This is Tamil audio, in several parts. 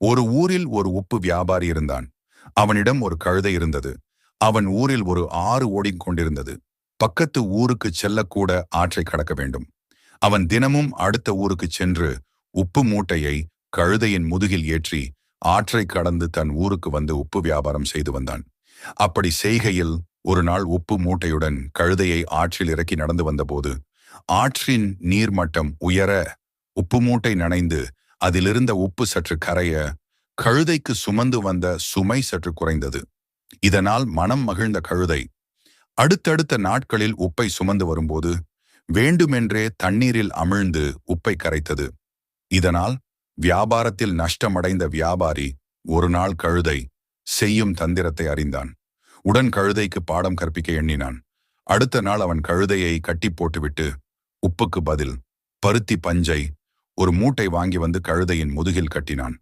ஒரு ஊரில் ஒரு உப்பு வியாபாரி இருந்தான். அவனிடம் ஒரு கழுதை இருந்தது. அவன் ஊரில் ஒரு ஆறு ஓடிக்கொண்டிருந்தது பக்கத்து ஊருக்கு செல்லக்கூட ஆற்றை கடக்க வேண்டும். அவன் தினமும் அடுத்த ஊருக்கு சென்று உப்பு மூட்டையை கழுதையின் முதுகில் ஏற்றி ஆற்றை கடந்து தன் ஊருக்கு வந்து உப்பு வியாபாரம் செய்து வந்தான். அப்படி செய்கையில் ஒரு நாள் உப்பு மூட்டையுடன் கழுதையை ஆற்றில் இறக்கி நடந்து வந்தபோது ஆற்றின் நீர்மட்டம் உயர உப்பு மூட்டை நனைந்து அதிலிருந்த உப்பு சற்று கரைய கழுதைக்கு சுமந்து வந்த சுமை சற்று குறைந்தது. இதனால் மனம் மகிழ்ந்த கழுதை. அடுத்தடுத்த நாட்களில் உப்பை சுமந்து வரும்போது வேண்டுமென்றே தண்ணீரில் அமிழ்ந்து உப்பை கரைத்தது. இதனால் வியாபாரத்தில் நஷ்டமடைந்த வியாபாரி ஒரு நாள் கழுதை செய்யும் தந்திரத்தை அறிந்தான். உடன் கழுதைக்கு பாடம் கற்பிக்க எண்ணினான். அடுத்த நாள் அவன் கழுதையை கட்டி போட்டுவிட்டு உப்புக்கு பதில் பருத்தி பஞ்சை ஒரு மூட்டை வாங்கி வந்து கழுதையின் முதுகில் கட்டினான்.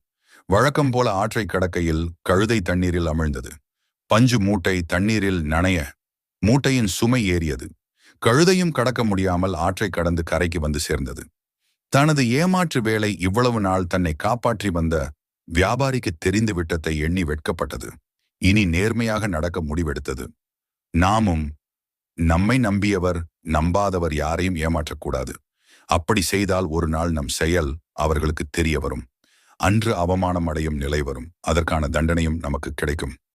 வழக்கம் போல ஆற்றை கடக்கையில் கழுதை தண்ணீரில் அமிழ்ந்தது. பஞ்சு மூட்டை தண்ணீரில் நனைய மூட்டையின் சுமை ஏறியது. கழுதையும் கடக்க முடியாமல் ஆற்றை கடந்து கரைக்கு வந்து சேர்ந்தது. தனது ஏமாற்று வேலை இவ்வளவு நாள் தன்னை காப்பாற்றி வந்த வியாபாரிக்கு தெரிந்து விட்டத்தை எண்ணி வெட்கப்பட்டது. இனி நேர்மையாக நடக்க முடிவெடுத்தது. நாமும் நம்மை நம்பியவர் நம்பாதவர் யாரையும் ஏமாற்றக்கூடாது. அப்படி செய்தால் ஒரு நாள் நம் செயல் அவர்களுக்கு தெரிய வரும். அன்று அவமானம் அடையும் நிலை வரும். அதற்கான தண்டனையும் நமக்கு கிடைக்கும்.